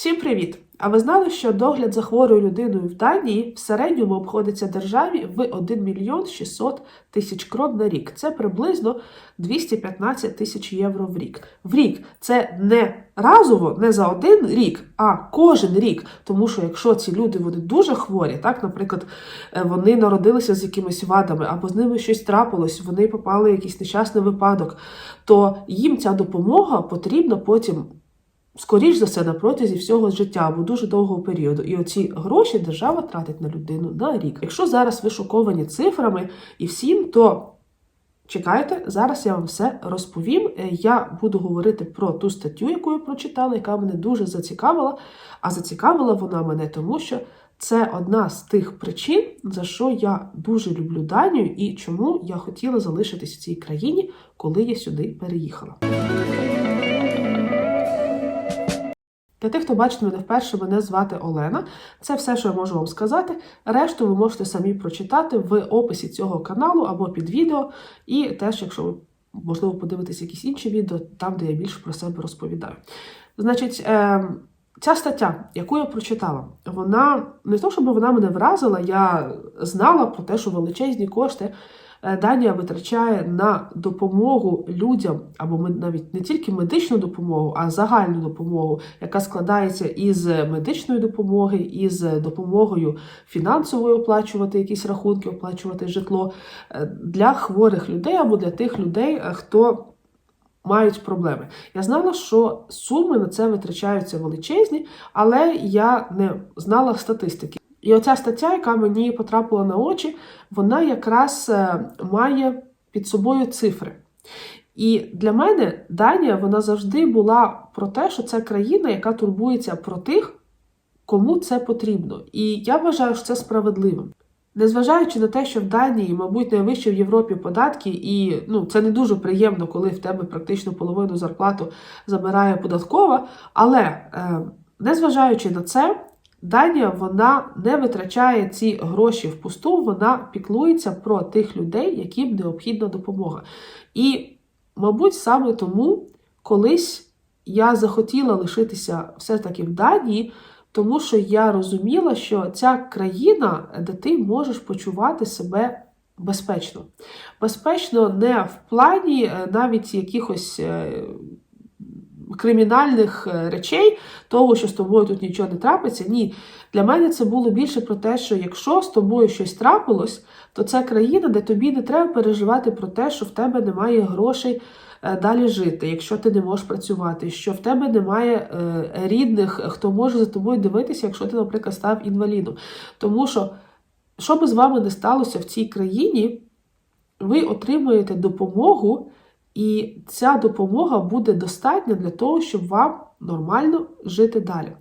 Всім привіт! А ви знали, що догляд за хворою людиною в Данії в середньому обходиться державі в 1 мільйон 600 тисяч крон на рік. Це приблизно 215 тисяч євро в рік. В рік це не разово, не за один рік, а кожен рік. Тому що якщо ці люди вони дуже хворі, так, наприклад, е, вони народилися з якимись вадами, або з ними щось трапилось, вони попали в якийсь нещасний випадок, то їм ця допомога потрібна потім. Скоріш за все, на протязі всього життя або дуже довгого періоду. І оці гроші держава тратить на людину на рік. Якщо зараз ви шоковані цифрами і всім, то чекайте, зараз я вам все розповім. Е, Я буду говорити про ту статтю, яку я прочитала, яка мене дуже зацікавила. А зацікавила вона мене тому, що це одна з тих причин, за що я дуже люблю Данію і чому я хотіла залишитись в цій країні, коли я сюди переїхала. Для тих, хто бачить мене вперше, мене звати Олена. Це все, що я можу вам сказати. Решту ви можете самі прочитати в описі цього каналу або під відео. І теж, якщо ви, можливо, подивитесь якісь інші відео, там, де я більше про себе розповідаю. Значить, е, ця стаття, яку я прочитала, вона не то, щоб вона мене вразила, я знала про те, що величезні кошти. Е, Данія витрачає на допомогу людям, або навіть не тільки медичну допомогу, а загальну допомогу, яка складається із медичної допомоги, із допомогою фінансовою оплачувати якісь рахунки, оплачувати житло е, для хворих людей або для тих людей, е, хто мають проблеми. Я знала, що суми на це витрачаються величезні, але я не знала статистики. І оця стаття, яка мені потрапила на очі, вона якраз е, має під собою цифри. І для мене Данія вона завжди була про те, що це країна, яка турбується про тих, кому це потрібно. І я вважаю, що це справедливим. Незважаючи на те, що в Данії, мабуть, найвищі в Європі податки, і ну, це не дуже приємно, коли в тебе практично половину зарплату забирає податкова. Але е, незважаючи на це, Данія вона не витрачає ці гроші впусту, вона піклується про тих людей, яким необхідна допомога. І, мабуть, саме тому колись я захотіла лишитися все-таки в Данії, тому що я розуміла, що ця країна, де ти можеш почувати себе безпечно. Безпечно не в плані е, навіть якихось. Кримінальних е, речей, того, що з тобою тут нічого не трапиться. Ні. Для мене це було більше про те, що якщо з тобою щось трапилось, то це країна, де тобі не треба переживати про те, що в тебе немає грошей е, далі жити, якщо ти не можеш працювати, що в тебе немає е, рідних, хто може за тобою дивитися, якщо ти, наприклад, став інвалідом. Тому що, що би з вами не сталося в цій країні, ви отримуєте допомогу, і ця допомога буде достатня для того, щоб вам нормально жити далі.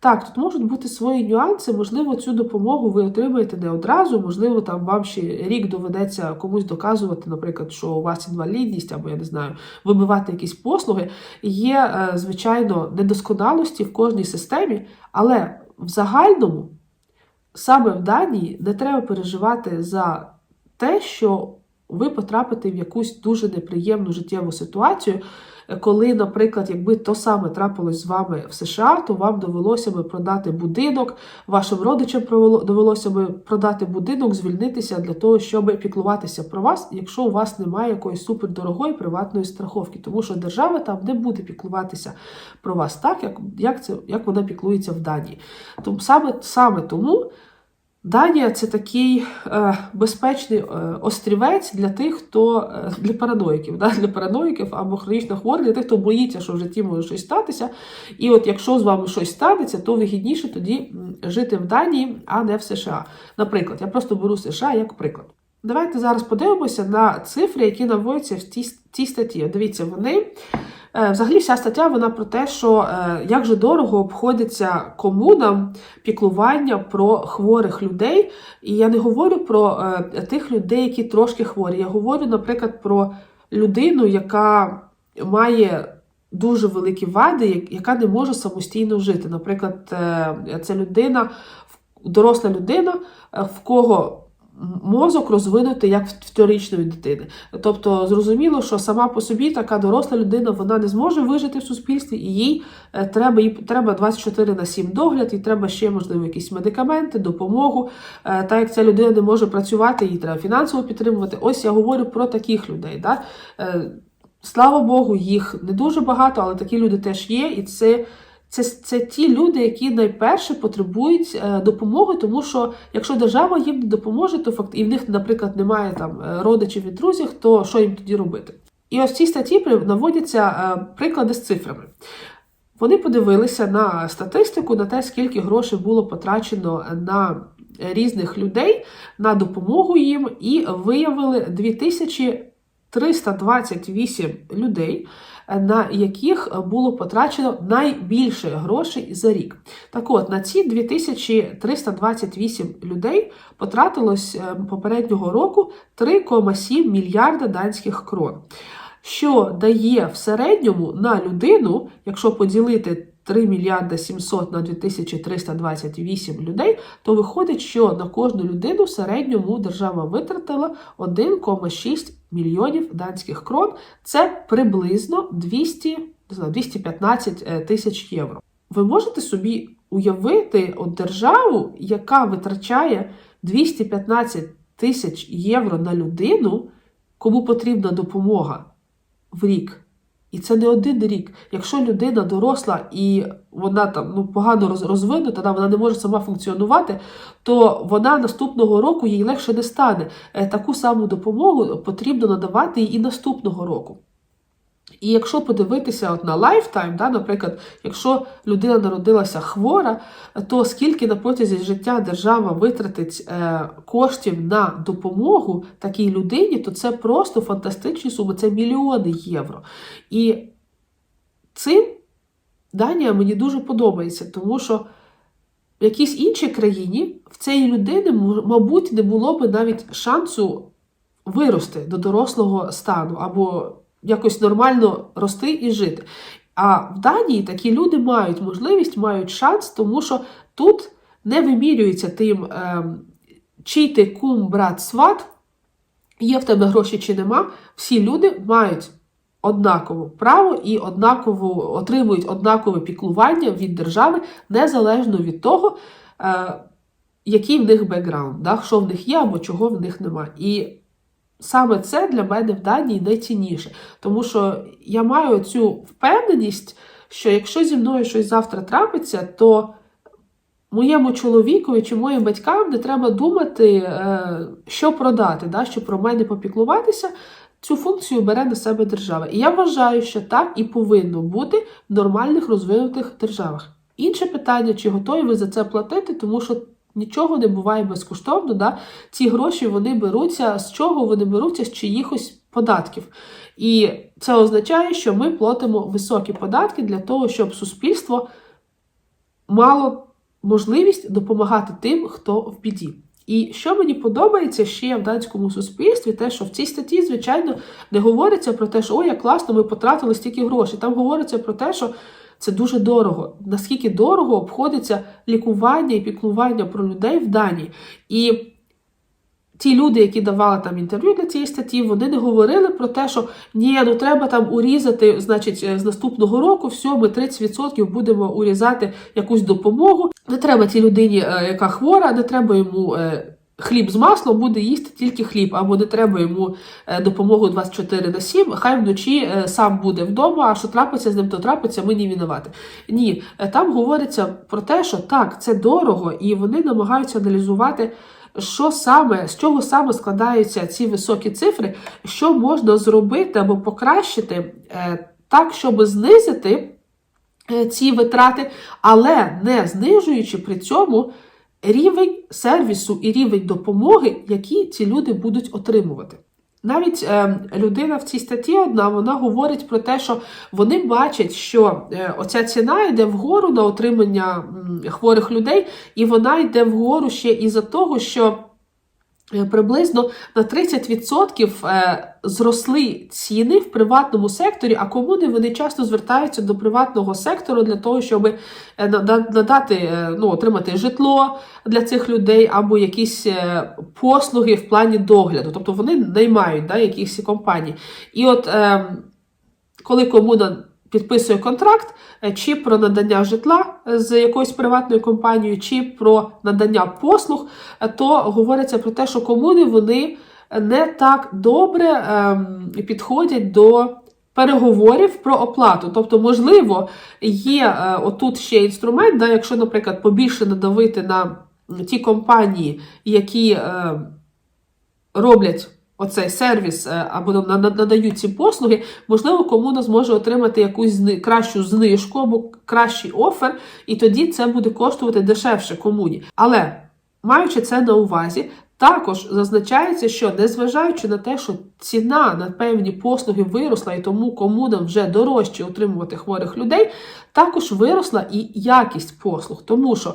Так, тут можуть бути свої нюанси, можливо, цю допомогу ви отримаєте не одразу, можливо, там вам ще рік доведеться комусь доказувати, наприклад, що у вас інвалідність, або я не знаю, вибивати якісь послуги. Є, е, звичайно, недосконалості в кожній системі, але в загальному саме в Данії не треба переживати за те, що ви потрапите в якусь дуже неприємну життєву ситуацію, коли, наприклад, якби то саме трапилось з вами в США, то вам довелося би продати будинок, вашим родичам довелося би продати будинок, звільнитися для того, щоб піклуватися про вас, якщо у вас немає якоїсь супердорогої приватної страховки, тому що держава там не буде піклуватися про вас так, як, як, це, як вона піклується в Данії. Тому саме, саме тому. Данія це такий е, безпечний е, острівець для тих, хто е, для параноїків, да? для параноїків або хронічно хворих, для тих, хто боїться, що в житті може щось статися. І от якщо з вами щось станеться, то вигідніше тоді жити в Данії, а не в США. Наприклад, я просто беру США як приклад. Давайте зараз подивимося на цифри, які наводяться в цій, статті. Дивіться, вони. Е, Взагалі, вся стаття вона про те, що е, як же дорого обходиться комунам піклування про хворих людей. І я не говорю про е, тих людей, які трошки хворі. Я говорю, наприклад, про людину, яка має дуже великі вади, яка не може самостійно жити. Наприклад, це людина, доросла людина, в кого мозок розвинутий як в вторичної дитини. Тобто, зрозуміло, що сама по собі така доросла людина вона не зможе вижити в суспільстві, і їй е, треба їй треба 24 на 7 догляд, і треба ще, можливо, якісь медикаменти, допомогу. Е, Так як ця людина не може працювати, їй треба фінансово підтримувати. Ось я говорю про таких людей. Да? Е, Слава Богу, їх не дуже багато, але такі люди теж є, і це. Це, це ті люди, які найперше потребують е, допомоги, тому що якщо держава їм не допоможе, то факт і в них, наприклад, немає там е, родичів і друзів, то що їм тоді робити? І ось в цій статті наводяться е, приклади з цифрами. Вони подивилися на статистику, на те, скільки грошей було потрачено на різних людей на допомогу їм, і виявили 2328 людей, на яких було потрачено найбільше грошей за рік. Так от, на ці 2328 людей потратилось е, попереднього року 3,7 мільярда данських крон. Що дає в середньому на людину, якщо поділити 3 мільярда 700 на 2328 людей, то виходить, що на кожну людину в середньому держава витратила 1,6 мільйонів данських крон. Це приблизно 200, не знаю, 215 е, тисяч євро. Ви можете собі уявити от державу, яка витрачає 215 тисяч євро на людину, кому потрібна допомога в рік. І це не один рік. Якщо людина доросла і вона там ну, погано розвинута, вона не може сама функціонувати, то вона наступного року їй легше не стане. Е, Таку саму допомогу потрібно надавати і наступного року. І якщо подивитися от на lifetime, да, наприклад, якщо людина народилася хвора, то скільки на протязі життя держава витратить е, коштів на допомогу такій людині, то це просто фантастичні суми, це мільйони євро. І цим Данія мені дуже подобається, тому що в якійсь іншій країні в цієї людини, мабуть, не було би навіть шансу вирости до дорослого стану або якось нормально рости і жити. А в Данії такі люди мають можливість, мають шанс, тому що тут не вимірюється тим, ем, чий ти кум, брат, сват, є в тебе гроші чи нема. Всі люди мають однакове право і однаково отримують однакове піклування від держави, незалежно від того, е, який в них бекграунд, да, що в них є або чого в них нема. І саме це для мене в Данії найцінніше, тому що я маю цю впевненість, що якщо зі мною щось завтра трапиться, то моєму чоловікові чи моїм батькам не треба думати, е, що продати, да, щоб про мене попіклуватися. Цю функцію бере на себе держава. І я вважаю, що так і повинно бути в нормальних розвинутих державах. Інше питання, чи готові ви за це платити, тому що нічого не буває безкоштовно. Да? Ці гроші вони беруться з чого вони беруться з чиїхось податків. І це означає, що ми платимо високі податки для того, щоб суспільство мало можливість допомагати тим, хто в біді. І що мені подобається ще в данському суспільстві, те, що в цій статті, звичайно, не говориться про те, що ой, як класно, ми потратили стільки грошей. Там говориться про те, що це дуже дорого. Наскільки дорого обходиться лікування і піклування про людей в Данії. І ті люди, які давали там інтерв'ю для цієї статті, вони не говорили про те, що ні, ну треба там урізати, значить, е, з наступного року все, ми 30% будемо урізати якусь допомогу. Не треба цій людині, е, яка хвора, не треба йому. Хліб з маслом буде їсти тільки хліб, або не треба йому е, допомогу 24 на 7, хай вночі е, сам буде вдома, а що трапиться з ним, то трапиться, ми не винувати. Ні, е, там говориться про те, що так, це дорого, і вони намагаються аналізувати, що саме, з чого саме складаються ці високі цифри, що можна зробити або покращити так, щоб знизити ці витрати, але не знижуючи при цьому рівень сервісу і рівень допомоги, які ці люди будуть отримувати. Навіть е, людина в цій статті одна вона говорить про те, що вони бачать, що е, оця ціна йде вгору на отримання м, хворих людей, і вона йде вгору ще із-за того, що приблизно на 30% е, зросли ціни в приватному секторі, а комуни вони часто звертаються до приватного сектору для того, щоб е, надати, е, ну, отримати житло для цих людей або якісь е, послуги в плані догляду. Тобто вони наймають да, якісь компанії. І от е, коли комуна підписує контракт, е, чи про надання житла з якоюсь приватною компанією, чи про надання послуг, е, то говориться про те, що комуни вони не так добре ем, підходять до. Переговорів про оплату. Тобто, можливо, є е, отут ще інструмент, да, якщо, наприклад, побільше надавити на ті компанії, які е, роблять оцей сервіс е, або на- на- надають ці послуги, можливо, комуна зможе отримати якусь кращу знижку або кращий офер, і тоді це буде коштувати дешевше комуні. Але маючи це на увазі, також зазначається, що незважаючи на те, що ціна на певні послуги виросла, і тому комунам вже дорожче утримувати хворих людей, також виросла і якість послуг, тому що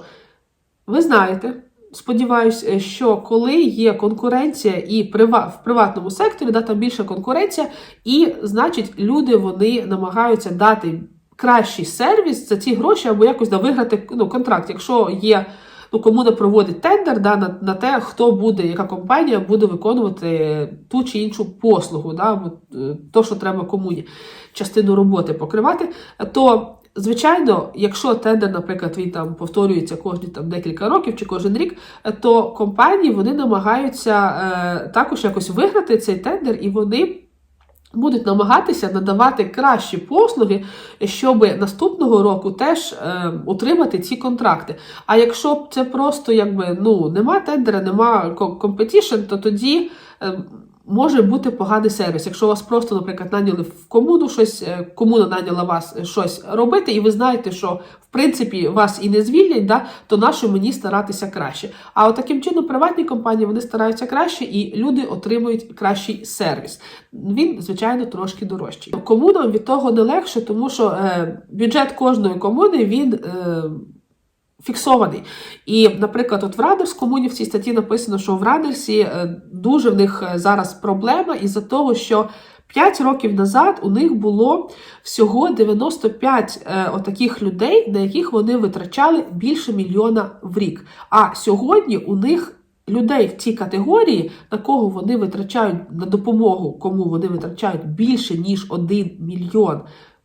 ви знаєте, сподіваюсь, е, що коли є конкуренція і в приватному секторі, да, там більша конкуренція, і значить люди вони намагаються дати кращий сервіс за ці гроші або якось да, виграти ну, контракт. Якщо є ну, комуна проводить тендер да, на, на те, хто буде, яка компанія буде виконувати ту чи іншу послугу, да, або, е, то, що треба комуні частину роботи покривати, то Звичайно, якщо тендер, наприклад, він там повторюється кожні там декілька років чи кожен рік, е, то компанії вони намагаються е, також якось виграти цей тендер, і вони будуть намагатися надавати кращі послуги, щоб наступного року теж е, утримати ці контракти. А якщо це просто якби ну нема тендера, нема компетішн, то тоді. Е, Може бути поганий сервіс. Якщо вас просто, наприклад, наняли в комуну щось, е, комуна наняла вас щось робити, і ви знаєте, що в принципі вас і не звільнять, да, то нащо мені старатися краще. А от таким чином приватні компанії вони стараються краще, і люди отримують кращий сервіс. Він, звичайно, трошки дорожчий. Комунам від того не легше, тому що е, бюджет кожної комуни він. Е, Фіксований. І, наприклад, от в Радерс комуні в цій статті написано, що в Радерсі е, дуже в них е, зараз проблема із-за того, що 5 років назад у них було всього 95 е, отаких людей, на яких вони витрачали більше мільйона в рік. А сьогодні у них людей в цій категорії, на кого вони витрачають на допомогу, кому вони витрачають більше ніж 1 мільйон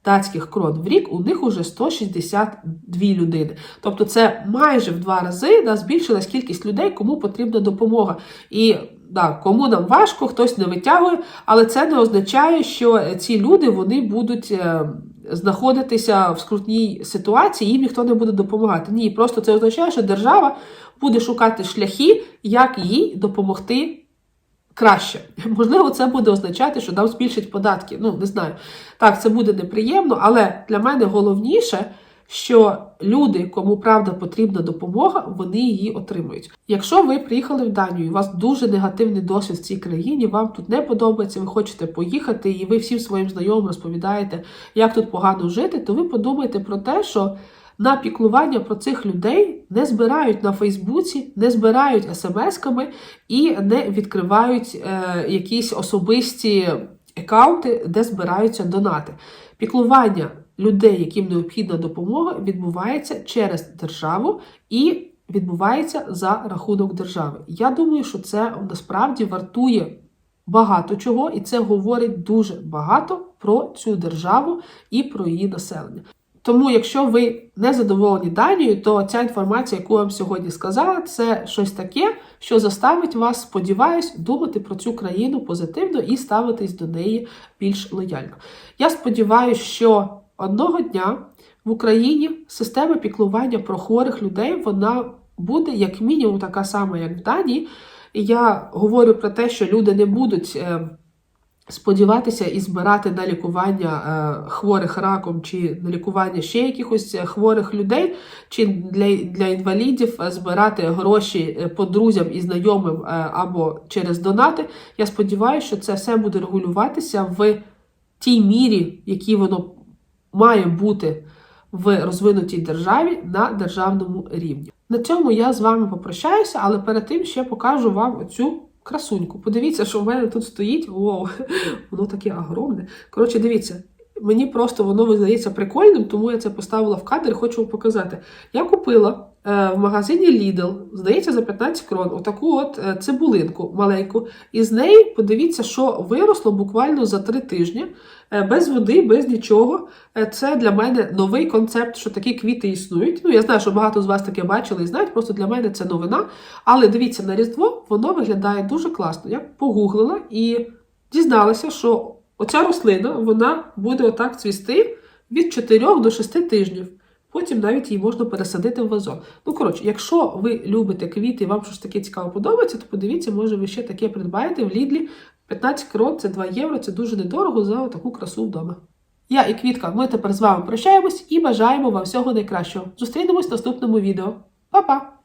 датських крон в рік, у них уже 162 людини. Тобто це майже в два рази да, збільшилась кількість людей, кому потрібна допомога. І да, кому нам важко, хтось не витягує, але це не означає, що ці люди вони будуть. е, Знаходитися в скрутній ситуації, їм ніхто не буде допомагати. Ні, просто це означає, що держава буде шукати шляхи, як їй допомогти краще. Можливо, це буде означати, що нам збільшать податки. Ну, не знаю. Так, це буде неприємно, але для мене головніше, що люди, кому правда потрібна допомога, вони її отримують. Якщо ви приїхали в Данію, і у вас дуже негативний досвід в цій країні, вам тут не подобається, ви хочете поїхати, і ви всім своїм знайомим розповідаєте, як тут погано жити, то ви подумайте про те, що. На піклування про цих людей не збирають на Фейсбуці, не збирають смс-ками і не відкривають е, якісь особисті аккаунти, де збираються донати. Піклування людей, яким необхідна допомога, відбувається через державу і відбувається за рахунок держави. Я думаю, що це насправді вартує багато чого, і це говорить дуже багато про цю державу і про її населення. Тому, якщо ви не задоволені Данією, то ця інформація, яку я вам сьогодні сказала, це щось таке, що заставить вас, сподіваюсь, думати про цю країну позитивно і ставитись до неї більш лояльно. Я сподіваюся, що одного дня в Україні система піклування про хворих людей вона буде як мінімум така сама, як в Данії. І я говорю про те, що люди не будуть. Сподіватися і збирати на лікування е, хворих раком, чи на лікування ще якихось хворих людей, чи для для інвалідів е, збирати гроші е, по друзям і знайомим або через донати. Я сподіваюся, що це все буде регулюватися в тій мірі, якій воно має бути в розвинутій державі на державному рівні. На цьому я з вами попрощаюся, але перед тим ще покажу вам оцю красуньку. Подивіться, що в мене тут стоїть. Воу, воно таке огромне. Коротше, дивіться. Мені просто воно видається прикольним, тому я це поставила в кадр і хочу вам показати. Я купила е, в магазині Lidl, здається, за 15 крон, отаку от е, цибулинку маленьку. І з неї подивіться, що виросло буквально за 3 тижні, е, без води, без нічого. Е, це для мене новий концепт, що такі квіти існують. Ну, я знаю, що багато з вас таке бачили і знають, просто для мене це новина. Але дивіться, на Різдво воно виглядає дуже класно. Я погуглила і дізналася, що оця рослина вона буде отак цвісти від 4 до 6 тижнів. Потім навіть її можна пересадити в вазон. Ну, коротше, якщо ви любите квіти і вам щось таке цікаво подобається, то подивіться, може ви ще таке придбаєте в Лідлі. 15 крон це 2 євро, це дуже недорого за таку красу вдома. Я і Квітка, ми тепер з вами прощаємось і бажаємо вам всього найкращого. Зустрінемось в наступному відео. Па-па!